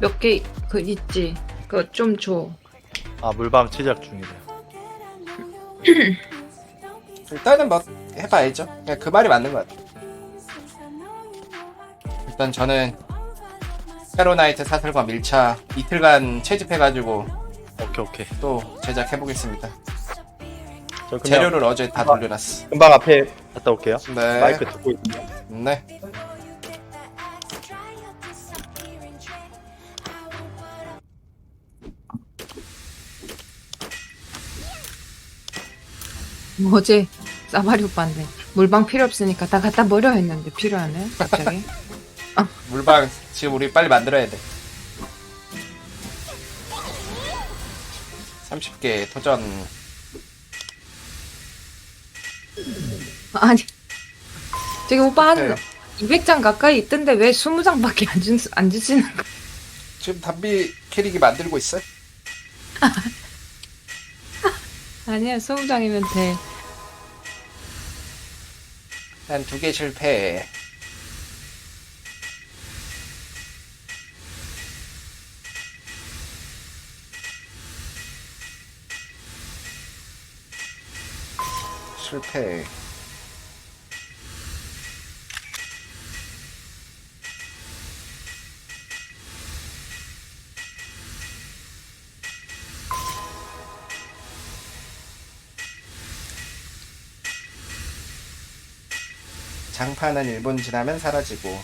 몇 개 그 있지. 그거 좀 줘. 아 물방 제작 중이래. 일단은 뭐 해봐야죠. 그냥 그 말이 맞는 것 같아. 일단 저는 페로나이트 사슬과 밀차 이틀간 채집해가지고 오케이 오케이. 또 제작해보겠습니다. 저 그냥 재료를 어제 다 돌려놨어. 금방 앞에 갔다 올게요. 네. 마이크 듣고 있어요. 네. 어제 사바리 오빠인데 물방 필요 없으니까 다 갖다 버려 했는데 필요하네 갑자기. 물방 지금 우리 빨리 만들어야 돼. 30개 도전. 아니 저기 오빠 한 네. 200장 가까이 있던데 왜 20장밖에 안, 주, 안 주시는 거야? 지금 담비 캐릭이 만들고 있어요? 아니야 20장이면 돼. 한두개 실패. 실패. 장판은 1분 지나면 사라지고.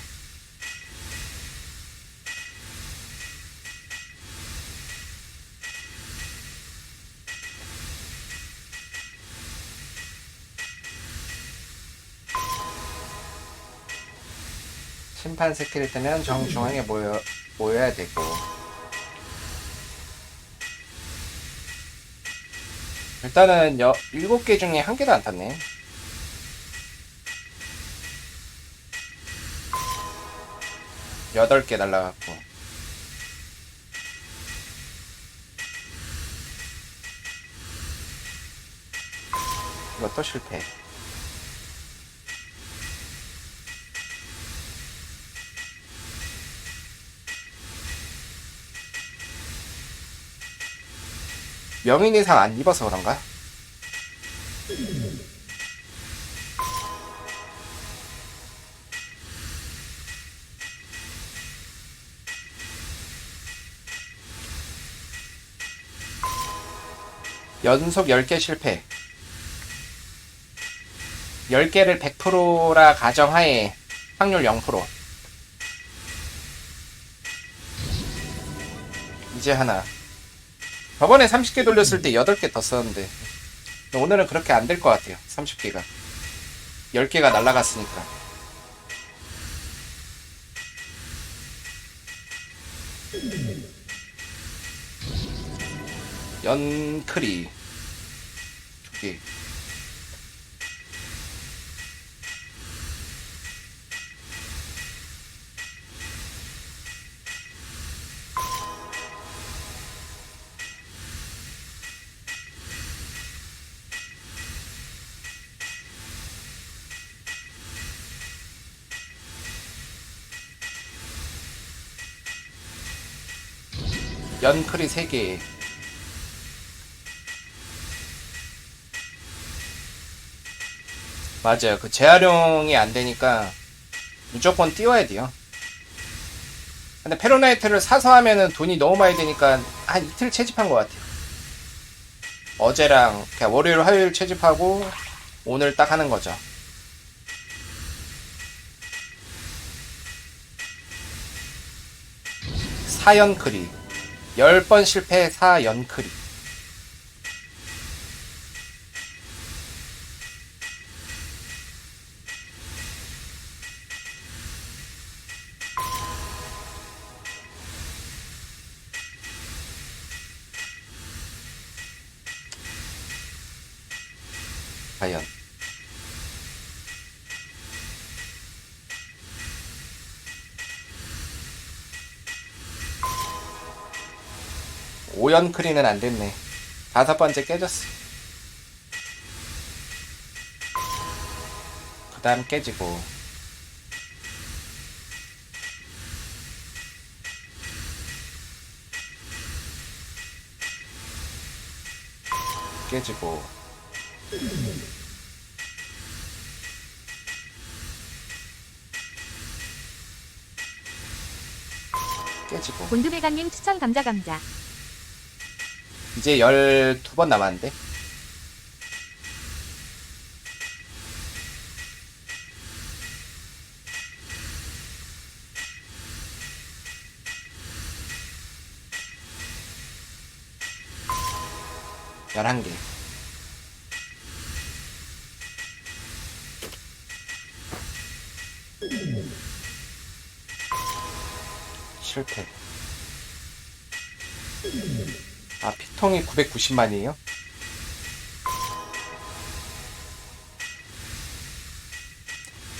심판 스킬을 뜨면 정중앙에 모여, 모여야 되고. 일단은 여, 7개 중에 한 개도 안 탔네 여덟 개 날라갔고 이것도 실패 명인이상 안 입어서 그런가? 연속 10개 실패. 10개를 100%라 가정하에 확률 0%. 이제 하나. 저번에 30개 돌렸을 때 8개 더 썼는데. 오늘은 그렇게 안 될 것 같아요. 30개가. 10개가 날라갔으니까. 연크리. 두 개. 연크리 3개. 맞아요. 그 재활용이 안 되니까 무조건 띄워야 돼요. 근데 페로나이트를 사서 하면은 돈이 너무 많이 되니까 한 이틀 채집한 것 같아요. 어제랑 그냥 월요일, 화요일 채집하고 오늘 딱 하는 거죠. 사연크리. 10번 실패 사연크리. 과연? 5연 크리는 안됐네. 다섯 번째 깨졌어. 그 다음 깨지고. 깨지고. 깨지고. 곤드베가님 추천 감자 감자. 이제 12번 남았는데. 열한 개 실패. 아 피통이 990만이에요?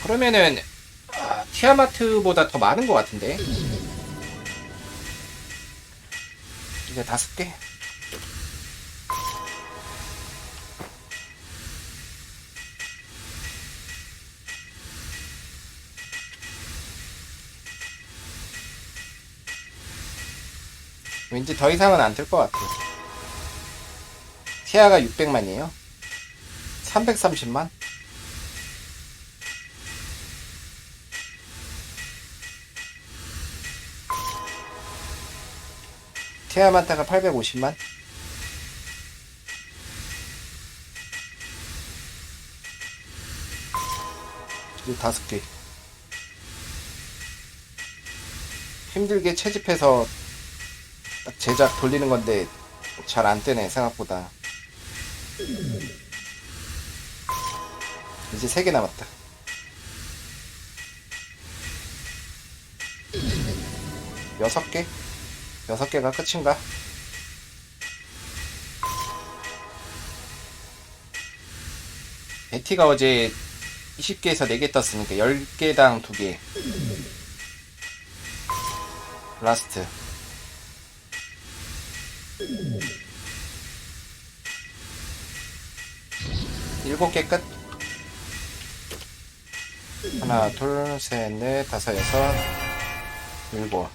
그러면은 아, 티아마트보다 더 많은 것 같은데? 이제 다섯 개 왠지 더 이상은 안 뜰 것 같아요. 티아가 600만이에요. 330만? 티아마타가 850만? 이제 다섯 개. 힘들게 채집해서 딱 제작 돌리는 건데 잘 안 뜨네 생각보다 이제 3개 남았다 여섯 개? 여섯 개가 끝인가? 베티가 어제 20개에서 4개 떴으니까 10개당 2개 라스트 일곱 개 끝. 하나, 둘, 셋, 넷, 다섯, 여섯, 일곱.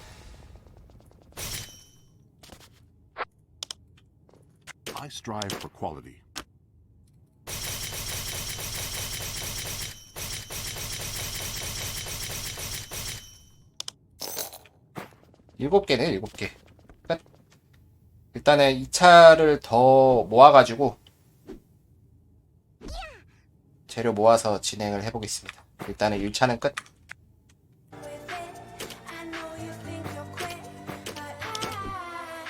I strive for quality. 일곱 개네, 일곱 개. 끝. 일단은 2차를 더 모아가지고 재료 모아서 진행을 해보겠습니다. 일단은 1차는 끝.